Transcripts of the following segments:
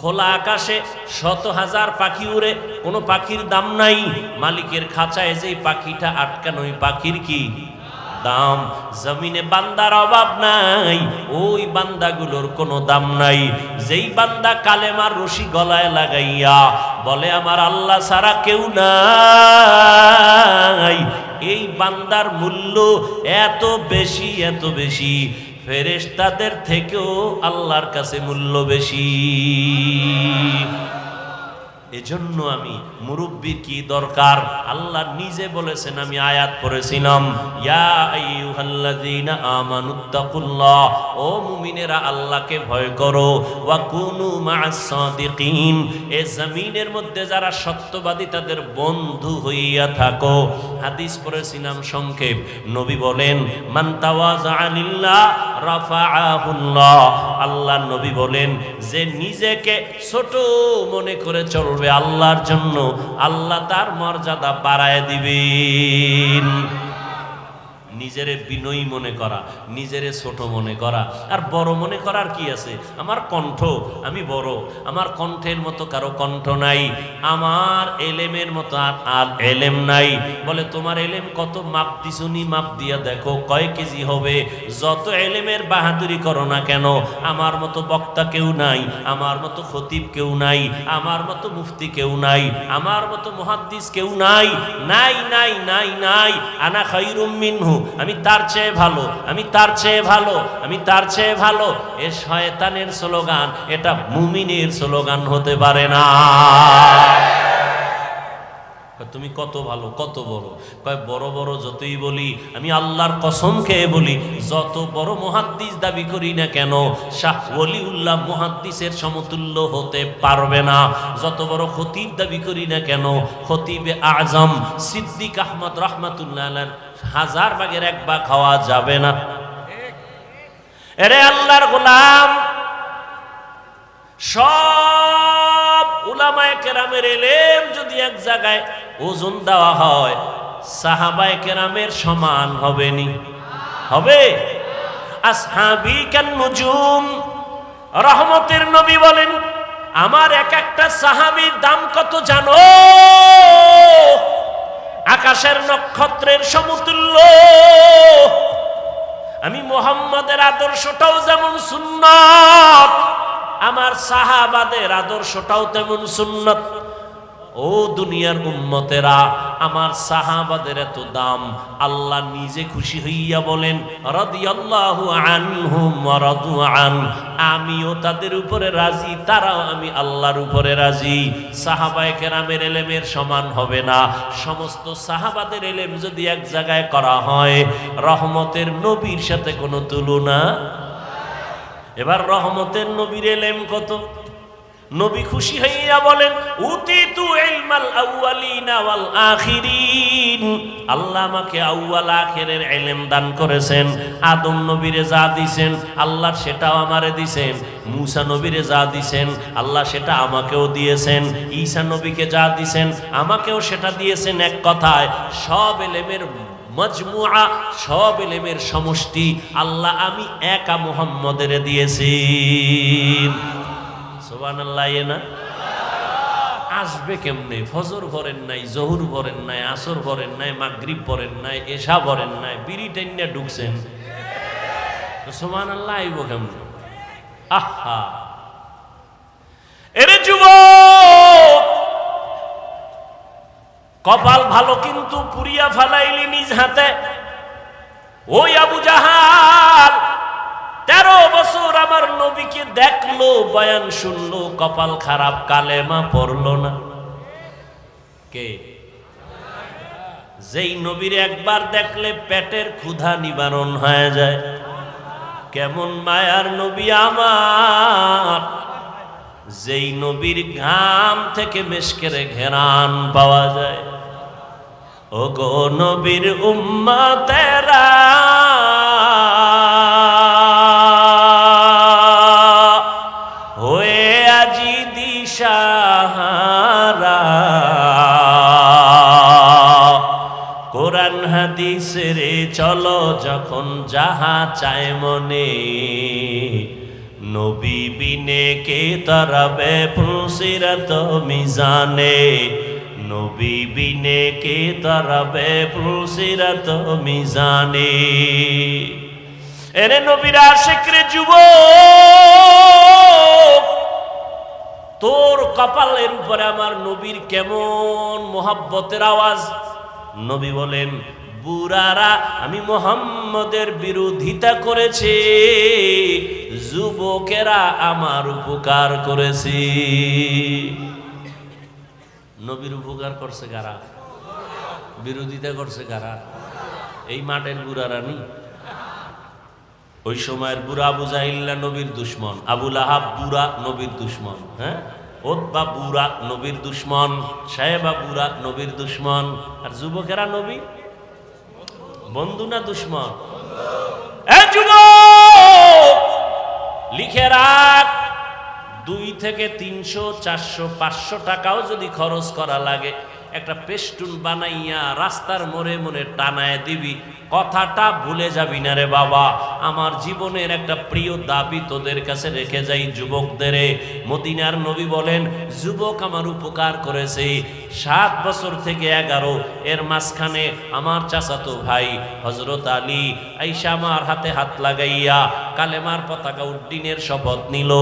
খোলা আকাশে শত হাজার পাখি উড়ে, কোনো পাখির দাম নাই। মালিকের খাঁচায় যেই পাখিটা আটকানো পাখির কি দাম? জমিনে বান্দার অভাব নাই, ওই বান্দাগুলোর কোনো দাম নাই। যেই বান্দা কালেমার রশি গলায় লাগাইয়া বলে, আমার আল্লাহ ছাড়া কেউ নাই। এই বান্দার মূল্য এত বেশি এত বেশি। ফেরেশতাদের থেকেও আল্লাহর কাছে মূল্য বেশি। এজন্য আমি মুরব্বীর কি দরকার? আল্লাহ নিজে বলেছেন, আমি আয়াত পড়েছিলাম আমানুত্তাকুল্লাহ ও মুমিনেরা আল্লাহকে ভয় করো, ওয়া কুনু মা'আস সাদিকিন এ জমিনের মধ্যে যারা সত্যবাদী, তাদের বন্ধু হইয়া থাকো। হাদিস পড়েছিলাম সংক্ষেপ। নবী বলেন, মান তাওয়াজা লিল্লাহ রাফাআহুল্লাহ আল্লাহ নবী বলেন, যে নিজেকে ছোট মনে করে চলবে আল্লাহর জন্য আল্লাহ তার মর্যাদা বাড়ায় দিবেন। নিজেরে বিনয়ী মনে করা, নিজেরে ছোট মনে করা। আর বড় মনে করার কি আছে? আমার কণ্ঠ, আমি বড়। আমার কণ্ঠের মতো কারও কণ্ঠ নাই। আমার এলেমের মতো আর আর এলেম নাই। বলে, তোমার এলেম কত? মাপ দিছুনি মাপ দিয়া দেখো, কয় কেজি হবে? যত এলেমের বাহাদুরি করো না কেন? আমার মতো বক্তা কেউ নাই। আমার মতো খতিব কেউ নাই। আমার মতো মুফতি কেউ নাই। আমার মতো মুহাদ্দিস কেউ নাই। নাই নাই নাই নাই। আনা খাইরুম মিনহু। আমি তার চেয়ে ভালো, আমি তার চেয়ে ভালো, আমি তার চেয়ে ভালো। এ শয়তানের স্লোগান, এটা মুমিনের স্লোগান হতে পারে না। তুমি কত ভালো, কত বড়? কয়, বড় বড় যতই বলি, আমি আল্লাহর কসম খেয়ে বলি, যত বড় মহাদ্দিস দাবি করি না কেন, শাহ ওলিউল্লাহ মহাদ্দিসের সমতুল্য হতে পারবে না। যত বড় খতিব দাবি করি না কেন, খতিবে আজম, সিদ্দিক আহমদ রহমাতুল্লাহ হাজার ভাগের এক ভাগ খাওয়া যাবে না। এরে আল্লাহর গোলাম, সব উলামায়ে কেরামের এলেম যদি এক জায়গায় ওজন দেওয়া হয়, সাহাবায়ে কেরামের সমান হবে নি হবে? কান নুজুম রহমতের নবী বলেন, আমার এক একটা সাহাবীর দাম কত জানো? আকাশের নক্ষত্রের সমতুল্য। আমি মোহাম্মদের আদর্শটাও যেমন সুন্নত, আমার সাহাবাদের আদর্শটাও তেমন সুন্নত। ও দুনিয়ার উম্মতেরা, আমার সাহাবাদের এত দাম। আল্লাহ নিজে খুশি হইয়া বলেন আমিও তাদের উপরে রাজি, তারাও আমি আল্লাহর উপরে রাজি। সাহাবায়ে কেরামের এলেমের সমান হবে না। সমস্ত সাহাবাদের এলেম যদি এক জায়গায় করা হয়, রহমতের নবীর সাথে কোনো তুলনা? এবার রহমতের নবীর এলেম কত? নবী খুশি হইয়া বলেন, উতিতু ইলমাল আউয়ালিনা ওয়াল আখিরিন। আল্লাহ আমাকে আউয়াল আখিরের ইলম দান করেছেন, আদম নবীরে যা দিছেন, আল্লাহ সেটাও আমারে দিছেন, মুসা নবীরে যা দিছেন, আল্লাহ সেটা আমাকেও দিয়েছেন, ঈসা নবীকে যা দিছেন, আমাকেও সেটা দিয়েছেন এক কথায়, সব এলেমের মজমুয়া সব এলেমের সমষ্টি আল্লাহ আমি একা মুহাম্মদের দিয়েছি। আসবে কেমনে? ফজর ভরেন নাই, জহুর ভরেন নাই, আসর ভরেন নাই, মাগরিব ভরেন নাই, এশা ভরেন নাই, বিড়ি ঢুকছেন। সুবহানাল্লাহ আইব কেমনে? আহা! এরে যুবক! কপাল ভালো কিন্তু পুরিয়া ফালাইলি নিজ হাতে। ওই আবু জাহাল তেরো বছর আমার নবীকে দেখল, বয়ান শুনলো, কপাল খারাপ, কালেমা পড়ল না। কে? যেই নবীর একবার দেখলে পেটের ক্ষুধা নিবারণ হয়ে যায়। কেমন মায়ার নবী আমার। যেই নবীর ঘাম থেকে মেশকেরে ঘেরান পাওয়া যায়। ও গো নবীর উম্মা তেরা হাদিসের চলো যখন যাহা চায় মনে। নবী বিনে কে তরাবে ফুলসিরত মিজানে। নবী বিনে কে তরাবে ফুলসিরত মিজানে। এরে নবীরা শেখরে যুব তোর কপালের উপরে আমার নবীর কেমন মোহাব্বতের আওয়াজ? নবী বলেন বুড়ারা, আমি মোহাম্মদের বিরোধিতা করেছে, যুবকেরা আমার উপকার করেছে। নবীর উপকার করছে কারা? বিরোধিতা করছে কারা? এই মাঠের বুড়ারা নি? ওই সময়ের বুড়া আবু জাহিল্লা নবীর দুশ্মন আবুল আহাব বুড়া নবীর দুশ্মন হ্যাঁ? ওতবা বুড়া নবীর দুশ্মন, সাহেবা বুড়া নবীর দুশ্মন, আর যুবকেরা নবী? বন্ধু না দুশ্মন? লিখে রাখ, দুই থেকে তিনশো, চারশো, পাঁচশো টাকাও যদি খরচ করা লাগে। একটা পেস্টুন বানাইয়া রাস্তার মোড়ে মোড়ে টানায় দিবি, কথাটা ভুলে যাবি না রে বাবা। আমার জীবনের একটা প্রিয় দাবি তোদের কাছে রেখে যাই যুবকদের মদিনার নবী বলেন, যুবক আমার উপকার করেছে। সাত বছর থেকে এগারো, এর মাঝখানে আমার চাচাতো ভাই হজরত আলী আইসা আমার হাতে হাত লাগাইয়া কালেমার পতাকা উড্ডিনের শপথ নিল।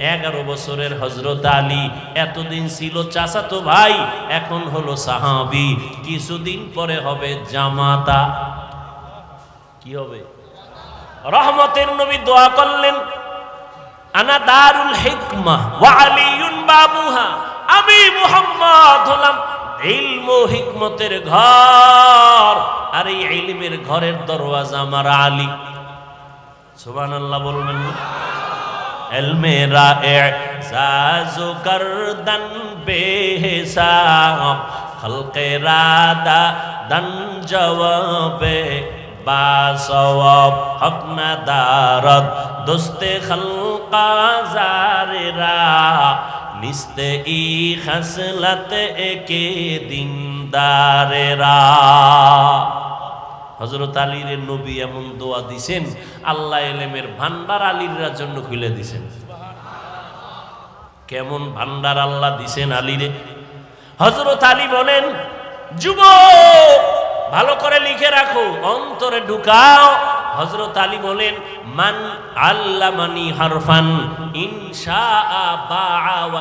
এগারো বছরের হজরত আলী এতদিন ছিল চাচাতো ভাই, এখন হলো সাহাবি। কিছুদিন পরে হবে জামাতা। কি হবে? রহমতের নবী দোয়া করলেন, আনা দারুল হিকমা ওয়া আলিয়ুন বাবুহা। আমি মুহাম্মদ হলাম ইলম হিকমতের ঘর। আর এই ইলমের ঘরের দরওয়াজা আমার আলী। সুবহানাল্লাহ বলবেন না? মেরা এজাজু করদন বেহিসাব খলকে রাদা দন জবাবে বাসওয়াব হক না দারদ দোস্তে খলকা জারেরা নিস্তে ই খসলত একে দিনদারেরা হজরত আলীর নবী এমন দোয়া দিছেন, আল্লাহ এলেমের ভান্ডার আলীর জন্য খুলে দিছেন। কেমন ভান্ডার আল্লাহ দিছেন আলীরে? হজরত আলী বলেন, যুবক, ভালো করে লিখে রাখো, অন্তরে ঢুকাও। হজরত আলী বলেন, মান আল্লামানি হারফান ইনশা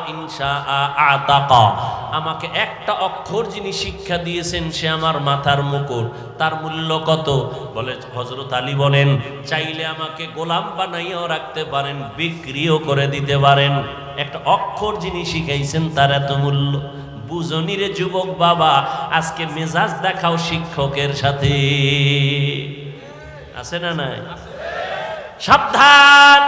ইনশা আতাকা। আমাকে একটা অক্ষর যিনি শিক্ষা দিয়েছেন, সে আমার মাথার মুকুট। তার মূল্য কত? বলে হজরত আলী বলেন, চাইলে আমাকে গোলাম বানাইয়াও রাখতে পারেন, বিক্রিও করে দিতে পারেন। একটা অক্ষর যিনি শিখাইছেন, তার এত মূল্য। বুঝনি রে যুবক বাবা, আজকে মেজাজ দেখাও শিক্ষকের সাথে। আছে না নাই? সাবধান।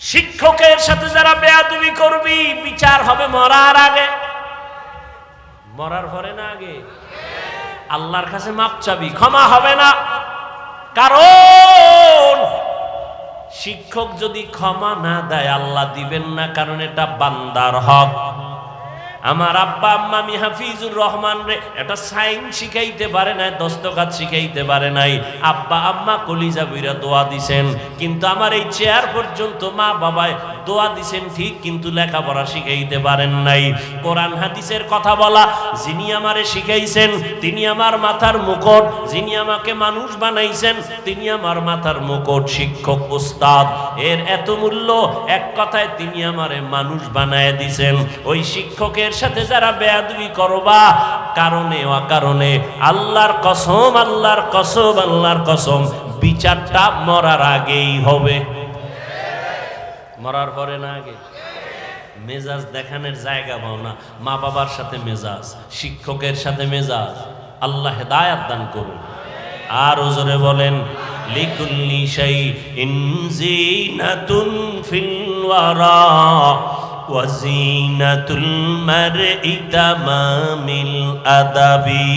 শিক্ষকের সাথে যারা বেয়াদুবি করবি, বিচার হবে মরার আগে। মরার পরে না আগে? আল্লাহর কাছে মাপ চাবি, ক্ষমা হবে না। কারণ শিক্ষক যদি ক্ষমা না দেয়, আল্লাহ দিবেন না, কারণ এটা বান্দার হক। আমার আব্বা আম্মা মি হাফিজুর রহমান রে একটা সাইন শিখাইতে পারে নাই দস্তকাত শিখাইতে পারে নাই। আব্বা আম্মা কলিজা বইরা দোয়া দিছেন, কিন্তু আমার এই চেয়ার পর্যন্ত মা বাবায় দোয়া দিছেন ঠিক, কিন্তু লেখাপড়া শিখাইতে পারেন নাই। কোরআন হাদিসের কথা বলা, যিনি আমারে শিখাইছেন, তিনি আমার মাথার মুকুট, যিনি আমাকে মানুষ বানাইছেন, তিনি আমার মাথার মুকুট, শিক্ষক, উস্তাদ। এর এত মূল্য, এক কথায় তিনি আমারে মানুষ বানায় দিছেন। ওই শিক্ষকের সাথে যারা বেয়াদবি করবা, কারণে অকারণে আল্লাহর কসম আল্লাহর কসম আল্লাহর কসম, বিচারটা মরার আগেই হবে। মরার পরে না আগে? মেজাজ দেখানোর জায়গা পাও না। মা বাবার সাথে মেজাজ, শিক্ষকের সাথে মেজাজ, আল্লাহ হেদায়াত দান করুন। আর ওজরে বলেন, লিকুল্লি শাই ইনজিনাতুন ফিল ওয়ারা। মারই তামামিল আদাবি।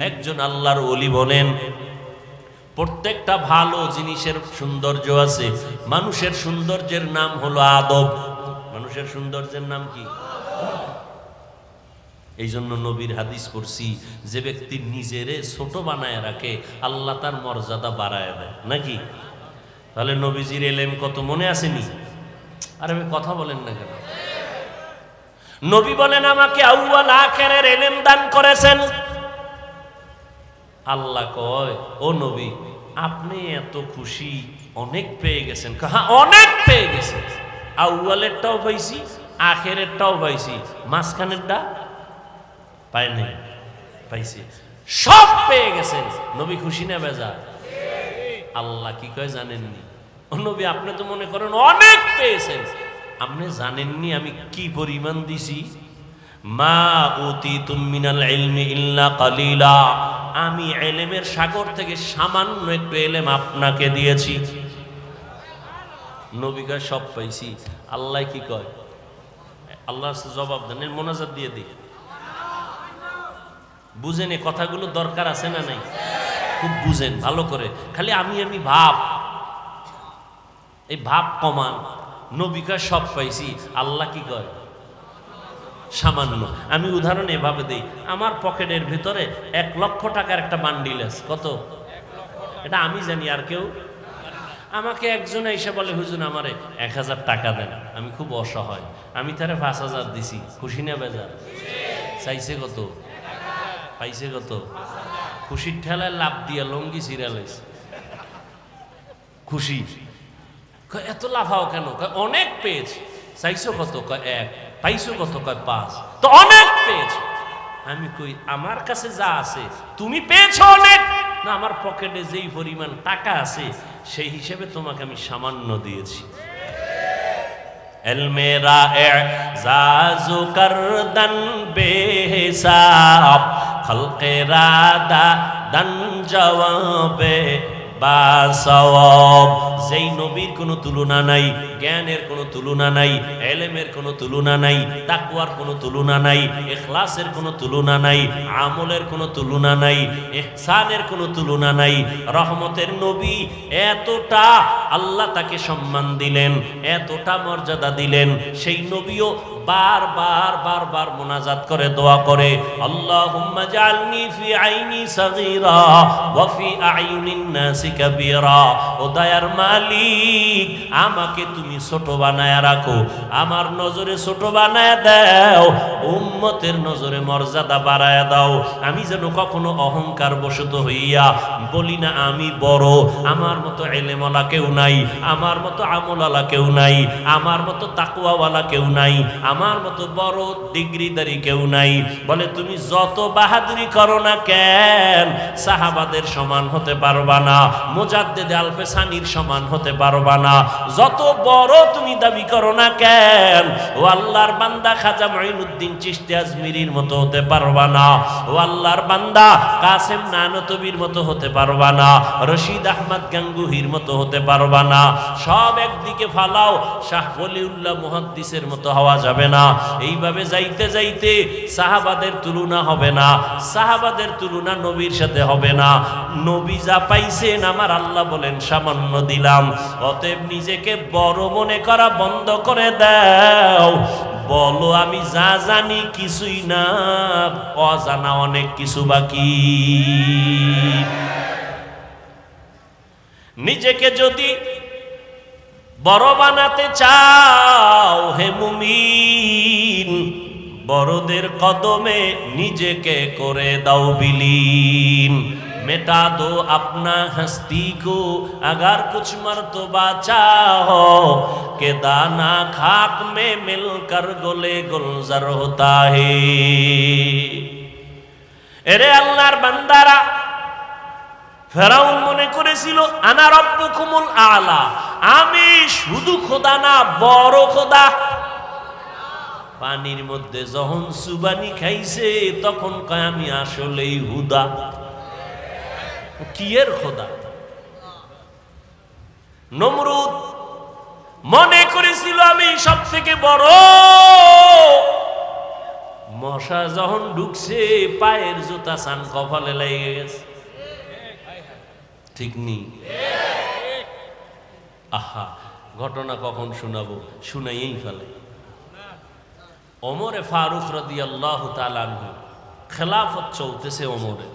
একজন আল্লাহর ওলি বলেন, প্রত্যেকটা ভালো জিনিসের সৌন্দর্য আছে। মানুষের সৌন্দর্যের নাম হলো আদব। মানুষের সৌন্দর্যের নাম কি? এই জন্য নবীর হাদিস পড়ছি, যে ব্যক্তি নিজেরে ছোট বানায় রাখে, আল্লাহ তার মর্যাদা বাড়ায় দেয়। নাকি? তাহলে নবীজির এলেম কত মনে আসেনি? আরে ভাই কথা বলেন না কেন? নবী বলেন, আমাকে আউয়াল আখেরের এলেম দান করেছেন। আল্লাহ কয়, ও নবী, আপনি এত খুশি, অনেক পেয়ে গেছেন। হ্যাঁ অনেক পেয়ে গেছেন। আউয়ালেরটাও পাইছি, আখেরেরটাও পাইছি। মাঝখানেরটা পায় নাই, পাইছি। সব পেয়ে গেছেন। নবী খুশি না বেজা? আল্লাহ কি কয় জানেননি? নবী, আপনি তো মনে করেন অনেক পেয়েছেন। আপনি জানেননি আমি কি পরিমাণ দিছি? মা উতি তুমিনাল ইলমি কালিলা। আমি এলেমের সাগর থেকে সামান্য একটু এলেম আপনাকে দিয়েছি। নবীকা সব পাইছি। আল্লাহ কি কয়? আল্লাহ জবাব দেন, এর মোনাজাত দিয়ে দিই। বুঝেন এই কথাগুলো দরকার আছে না নাই? খুব বুঝেন, ভালো করে। খালি আমি আমি ভাব। এই ভাব কমান। নবিকা সব পাইছি, আল্লাহ কি কয়? সামান্য। আমি উদাহরণ এভাবে দিই। আমার পকেটের ভিতরে এক লক্ষ টাকার একটা বান্ডিল আছে। কত? এটা আমি জানি, আর কেউ? আমাকে একজন এসে বলে, হুজুর, আমারে এক হাজার টাকা দেন। আমি খুব অসহায়। আমি তারে পাঁচ হাজার দিছি। খুশি না বেজার? চাইছে কত? পাইছে কত? খুশির ঠেলায় লাভ দিয়া লঙ্গি সিরিয়ালাইছে খুশি। কয়, এত লাফাও কেন? অনেক পেয়েছি। চাইছো কত? কয়, এক। পাইছো কত? কয়, পাঁচ। তো অনেক পেয়েছি। আমি কই, আমার কাছে যা আছে, তুমি পেয়েছ অনেক। না, আমার পকেটে যেই পরিমাণ টাকা আছে, সেই হিসেবে তোমাকে আমি সামান্য দিয়েছি। এলমেরা জাজু করদন বেহিসাব খলকেরা দা দন জবাবে যেই নবীর কোনো তুলনা নাই, জ্ঞানের কোনো তুলনা নাই, এলেমের কোনো তুলনা নাই, তাকওয়ার কোনো তুলনা নাই, ইখলাসের কোনো তুলনা নাই, আমলের কোনো তুলনা নাই, ইহসানের কোনো তুলনা নাই, রহমতের নবী এতটা আল্লাহ তাকে সম্মান দিলেন, এতটা মর্যাদা দিলেন, সেই নবীও বার বার বার বার মোনাজাত করে দোয়া করে মালিক, আমাকে তুমি ছোট বানায়া রাখো, আমার নজরে ছোট বানায়া দাও, উম্মতের নজরে মর্যাদা বাড়ায়া দাও। আমি যেন কখনো অহংকার বশত হইয়া বলি না, আমি বড়, আমার মতো এলেমওয়ালা কেউ নাই, আমার মতো আমলালা কেউ নাই, আমার মতো তাকুয়াওয়ালা কেউ নাই আমার মতো বড় ডিগ্রিদারি কেউ নাই। বলে, তুমি যত বাহাদুরি করো না কেন, সাহাবাদের সমান হতে পারবা না, মোজাদ্দেদে আলফে সানির সমান হতে পারবা না। যত বড় তুমি দাবি করো না কেন, ও আল্লাহর বান্দা খাজা মাইনুদ্দিন চিশতি আজমিরির মতো হতে পারবা না। ও আল্লাহর বান্দা কাসেম নানতবির মতো হতে পারবা না। রশিদ আহমদ গাঙ্গুহির মতো হতে পারবা না। সব একদিকে ফালাও, শাহ ওলিউল্লাহ মুহাদ্দিসের মতো হওয়া যাবে না। এইভাবে যাইতে যাইতে সাহাবাদের তুলনা হবে না, সাহাবাদের তুলনা নবীর সাথে হবে না। নবী যা পাইছেন আমার আল্লাহ বলেন, সামান্য দিলাম। অতএব নিজেকে বড় মনে করা বন্ধ করে দাও। বলো, আমি যা জানি কিছুই না, অজানা অনেক কিছু বাকি। নিজেকে যদি বড় বানাতে চাও হে মুমিন। বড়দের কদমে নিজেকে করে দাও বিলীন। মেটা দো আপনা হস্তি কো, আগার কুছ মর্তবা চাহো কে দানা খাক মে মিলকর গোলে গুলজার হতা হে। এরে আল্লাহর বান্দারা ফেরাউন মনে করেছিল, আনা রব্বুকুমুল আলা। আমি শুধু খোদা না, বড় খোদা। পানির মধ্যে যখন সুবানি খাইছে, তখন কয়, আমি আসলেই হুদা। কিয়ের খোদা? নমরুদ মনে করেছিল, আমি সব থেকে বড়। মশা যখন ঢুকছে, পায়ের জুতা সান কপালে লেগে গেছে। ঠিক নেই। আহা, ঘটনা কখন শোনাবো? শুনাইয়েই ফেলে। অমরে ফারুক রদি আল্লাহ খেলাফত চলতেছে অমরে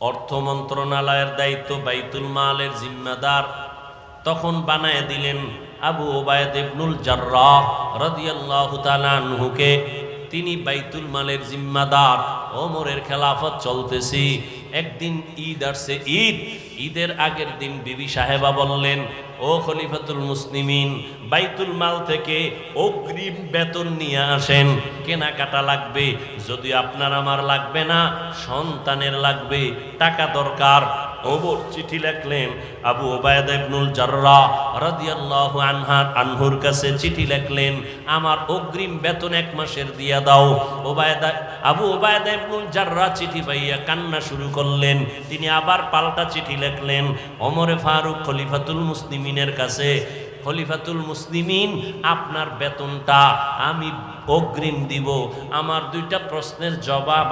অর্থ মন্ত্রণালয়ের দায়িত্ব বাইতুল মালের জিম্মাদার। তখন বানায় দিলেন আবু ওবায়দ ইবনুল জার্রাহ রাদিয়াল্লাহু তাআলা আনহুকে। তিনি বাইতুল মালের জিম্মাদার, ওমরের খেলাফত চলতেছি। একদিন ঈদ আসছে, ঈদ। ঈদের আগের দিন বিবি সাহেবা বললেন, ও খলিফাতুল মুসলিমিন, বাইতুল মাল থেকে অগ্রিম বেতন নিয়ে আসেন। কেনাকাটা লাগবে, যদি আপনার আমার লাগবে না, সন্তানের লাগবে, টাকা দরকার। ওমর চিঠি লেখলেন আবু ওবায়দা ইবনুল জাররা রাদিয়াল্লাহু আনহা, আনহুর কাছে চিঠি লেখলেন, আমার অগ্রিম বেতন এক মাসের দিয়া দাও। ওবায়দা, আবু ওবায়দা ইবনুল জাররা চিঠি পাইয়া কান্না শুরু করলেন। তিনি আবার পাল্টা চিঠি লেখলেন, ওমরে ফারুক খলিফাতুল মুসলিমিনের কাছে খলিফাতুল মুসলিমিন, আপনার বেতনটা আমি অগ্রিম দিব। আমার দুইটা প্রশ্নের জবাব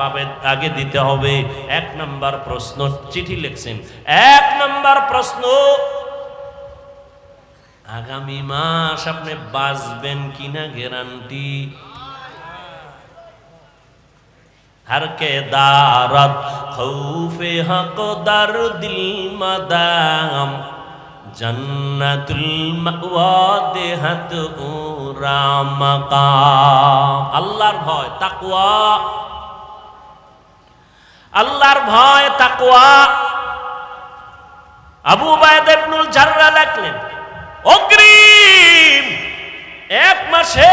আগে দিতে হবে। এক নাম্বার প্রশ্ন, চিঠি লিখছেন। এক নাম্বার প্রশ্ন, আগামী মাস আপনি বাঁচবেন কিনা গ্যারান্টি? ہر کے دارت خوف حق در دل জন্নতুল মাওয়া ও রাম আল্লাহর ভয় তাকুয়া আল্লাহর ভয় তাকুয়া আবু বায়দ ইবনুল জাররা লেখলেন, অগ্রিম এক মাসে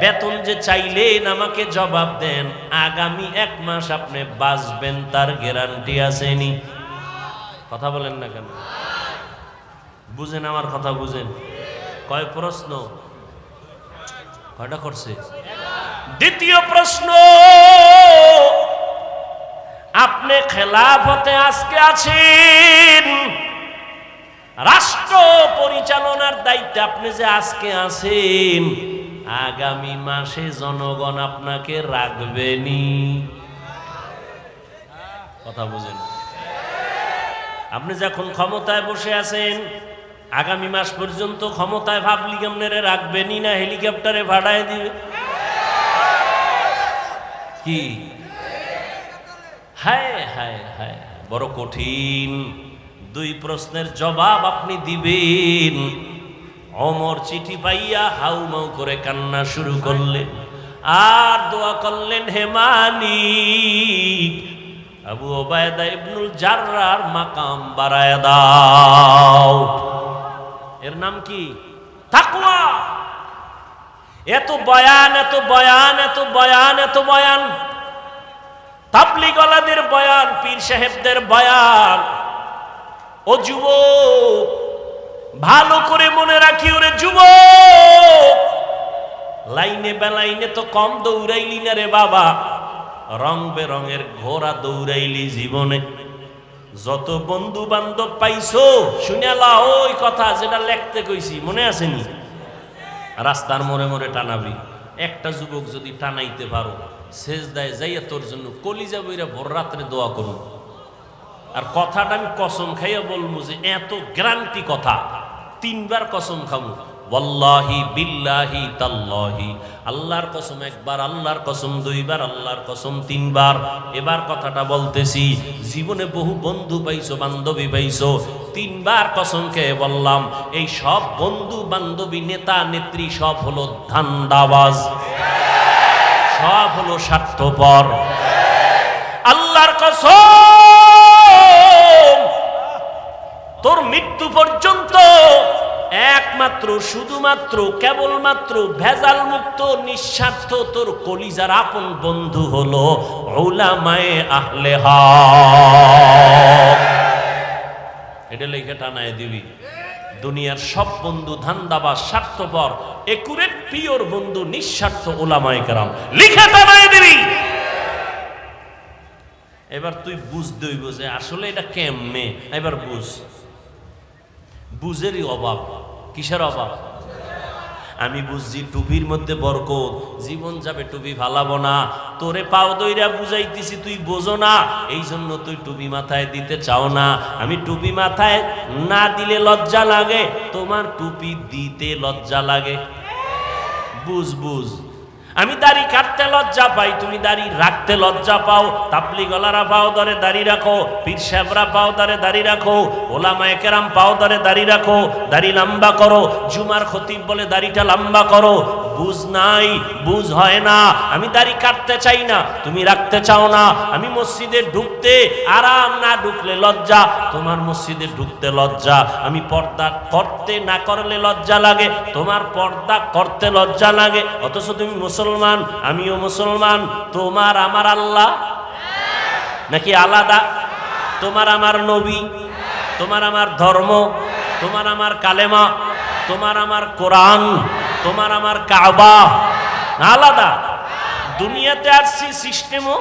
বেতন যে চাইলেন আমাকে জবাব দেন, আগামী এক মাস আপনি বাঁচবেন, তার গ্যারান্টি আসেনি। কথা বলেন না কেন? বুঝেন আমার কথা, বুঝেন। কয় প্রশ্ন? কয়টা করছে? দ্বিতীয় প্রশ্ন, আপনি খেলাফতে আজকে আছেন। রাষ্ট্র পরিচালনার দায়িত্বে আপনি যে আজকে আছেন, আগামী মাসে জনগণ আপনাকে রাখবেনি কথা বুঝেন। আপনি যখন ক্ষমতায় বসে আছেন আগামী মাস পর্যন্ত ক্ষমতায় ভাবলি কেমনে রাখবেনি না, হেলিকপ্টারে ভাড়ায় দিবে? কি? হায় হায় হায়, বড় কঠিন। দুই প্রশ্নের জবাব আপনি দিবেন। অমর চিঠি পাইয়া হাউমাউ করে কান্না শুরু করলেন আর দোয়া করলেন হেমানিক আবু ওবায়দা ইবনুল জাররার মাকাম বাড়ায় দাও। এর নাম কি? তাকওয়া। এত বয়ান এত বয়ান এত বয়ান এত বয়ান। তাবলিগলাদের বয়ান, পীর সাহেবদের বয়ান। ও যুব ভালো করে মনে রাখি ওরে যুব লাইনে বেলাইনে তো কম দৌড়াইলি না রে বাবা। রং বেরঙের ঘোড়া দৌড়াইলি জীবনে। যত বন্ধু বান্ধব পাইছো শুনেলা ওই কথা যেটা লেখতে কইছি, মনে আসেনি রাস্তার মোড়ে মোড়ে টানাবি। একটা যুবক যদি টানাইতে পারো শেষ দেয় যাইয়া তোর জন্য কলিজা বইরা ভোর রাত্রে দোয়া করুন। আর কথাটা আমি কসম খাইয়া বলব যে, এত গ্যারান্টি কথা। তিনবার কসম খামু ওয়াল্লাহি বিল্লাহি তাল্লাহি। আল্লাহর কসম একবার, আল্লাহর কসম দুইবার, আল্লাহর কসম তিনবার। এবার কথাটা বলতেছি, জীবনে বহু বন্ধু পাইছো, বান্ধবী পাইছো, তিনবার কসম খেয়ে বললাম, এই সব বন্ধু, বান্ধবী, নেতা, নেত্রী সব হলো ধান্দাবাজ। সব হলো স্বার্থপর। আল্লাহর কসম, তোর মৃত্যু পর্যন্ত একমাত্র, শুধুমাত্র, কেবলমাত্র ভেজাল মুক্ত নিঃস্বার্থ তোর কলিজার আপন বন্ধু হলো ওলামায়ে আহলে হক। এটা লেখে টানায় দিবি। দুনিয়ার সব বন্ধু ধান্দা বা স্বার্থপর একুরেট পিওর বন্ধু, নিঃস্বার্থ ওলামায়ে কেরাম। লিখে টানায় দিবি। এবার তুই বুঝ হইব যে আসলে এটা কেমনে? এবার বুঝ। বুঝেরই অভাব, কিসের অভাব? আমি বুঝছি টুপির মধ্যে বরকত, জীবন যাবে টুপি ফালাবো না, তোরে পাও দইরা বুঝাইতেছি, তুই বোঝো না এই জন্য তুই টুপি মাথায় দিতে চাও না। আমি টুপি মাথায় না দিলে লজ্জা লাগে, তোমার টুপি দিতে লজ্জা লাগে। বুঝ বুঝ। আমি দাড়ি কাটতে লজ্জা পাই, তুমি দাড়ি রাখতে লজ্জা পাও। তাপলি গলারা পাও দরে দাড়ি রাখো, পীর সাহেবরা পাও দরে দাড়ি রাখো ওলামায়ে কেরাম পাও দরে দাড়ি রাখো, দাড়ি লম্বা করো, জুমার খতিব বলে দাড়িটা লম্বা করো বুঝ নাই, বুঝ হয় না। আমি দাড়ি কাটতে চাই না, তুমি রাখতে চাও না। আমি মসজিদে ঢুকতে আরাম না ঢুকলে লজ্জা, তোমার মসজিদে ঢুকতে লজ্জা। আমি পর্দা করতে না করলে লজ্জা লাগে, তোমার পর্দা করতে লজ্জা লাগে। অথচ তুমি মুসলমান, আমিও মুসলমান। তোমার আমার আল্লাহ? নাকি আলাদা? তোমার আমার নবী? তোমার আমার ধর্ম? তোমার আমার কালেমা? তোমার আমার কোরআন? তোমার আমার কাবা। আলাদা। দুনিয়াতে আসছি সিস্টেমও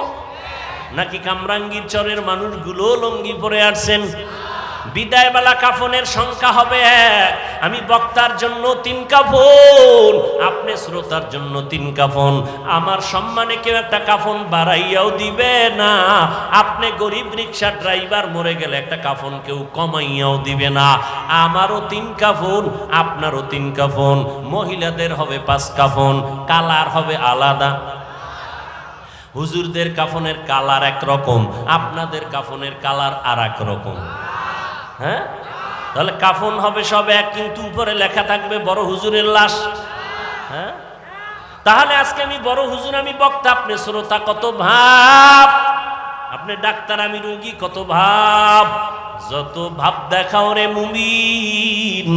নাকি কামরাঙ্গীর চরের মানুষগুলো লঙ্গি পরে আসছেন? বিদায়বেলা কাফনের সংখ্যা হবে এক। আমি বক্তার জন্য তিন কাফন। আপনি শ্রোতার জন্য তিন কাফন। আমার সম্মানে কেউ একটা কাফন বাড়াইয়াও দিবে না। আপনি গরিব রিক্সা ড্রাইভার মরে গেলে একটা কাফন কেউ কমাইয়াও দিবে না। আমারও তিন কাফন, আপনারও তিন কাফন। মহিলাদের হবে পাঁচ কাফন, কালার হবে আলাদা। হুজুরদের কাফনের কালার এক রকম আপনাদের কাফনের কালার আর এক রকম। হ্যাঁ? তাহলে কাফন হবে সব এক, কিন্তু উপরে লেখা থাকবে বড় হুজুরের লাশ। হ্যাঁ? তাহলে আজকে আমি বড় হুজুর, আমি বক্তা, আপনি শ্রোতা, কত ভাব? আপনি ডাক্তার, আমি রোগী, কত ভাব? যত ভাব দেখাও রে মুমিন,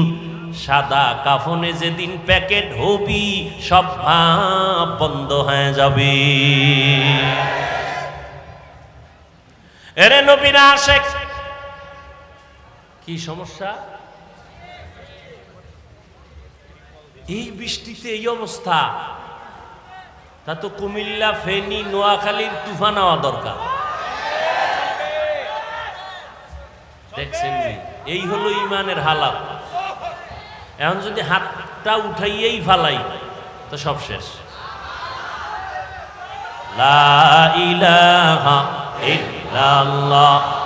সাদা কাফনে যেদিন প্যাকেট হবি, সব ভাব বন্ধ হয়ে যাবে। এরে নবীরা কি সমস্যা? এই বৃষ্টিতে এই অবস্থা। তা তো কুমিল্লা, ফেনী, নোয়াখালীর তুফান হওয়া দরকার। দেখছেন এই হলো ইমানের হালাত। এখন যদি হাতটা উঠাইয়েই ফালাই, তো সব শেষ। লা ইলাহা ইল্লাল্লাহ।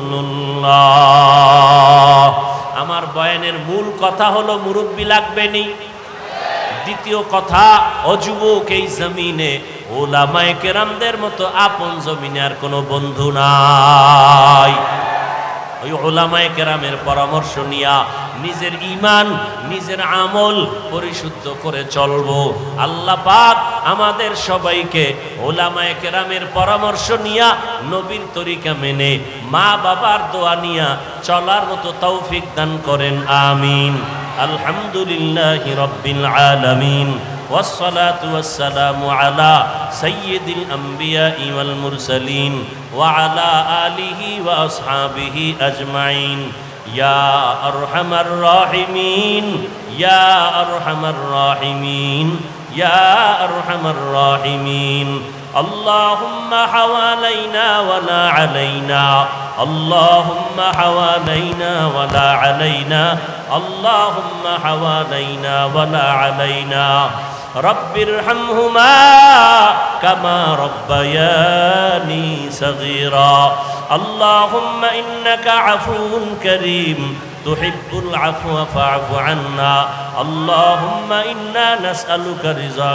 আমার বয়ানের মূল কথা হলো, মুরব্বী লাগবে নি? দ্বিতীয় কথা অযুবক এই জমিনে ওলামায়ে কেরামদের মতো আপন জমিনে আর কোনো বন্ধু নাই। ওই ওলামায়ে কেরামের পরামর্শ নিয়া নিজের ইমান নিজের আমল পরিশুদ্ধ করে চলবো। আল্লাহ পাক আমাদের সবাইকে ওলামায়ে কেরামের পরামর্শ নিয়া নবীর তরিকা মেনে মা বাবার দোয়া নিয়া চলার মতো তৌফিক দান করেন, আমিন। আলহামদুলিল্লাহ রব্বিল আলামিন। والصلاة والسلام على سيد الأنبياء والمرسلين وعلى آله وأصحابه أجمعين. يا أرحم الراحمين يا أرحم الراحمين يا أرحم الراحمين. اللهم حوالينا ولا علينا. اللهم حوالينا ولا علينا. اللهم حوالينا ولا علينا. رب ارحمهما كما ربياني صغيرا. اللهم إنك عفو كريم تحب العفو فاعف عنا. اللهم إنا نسألك رضا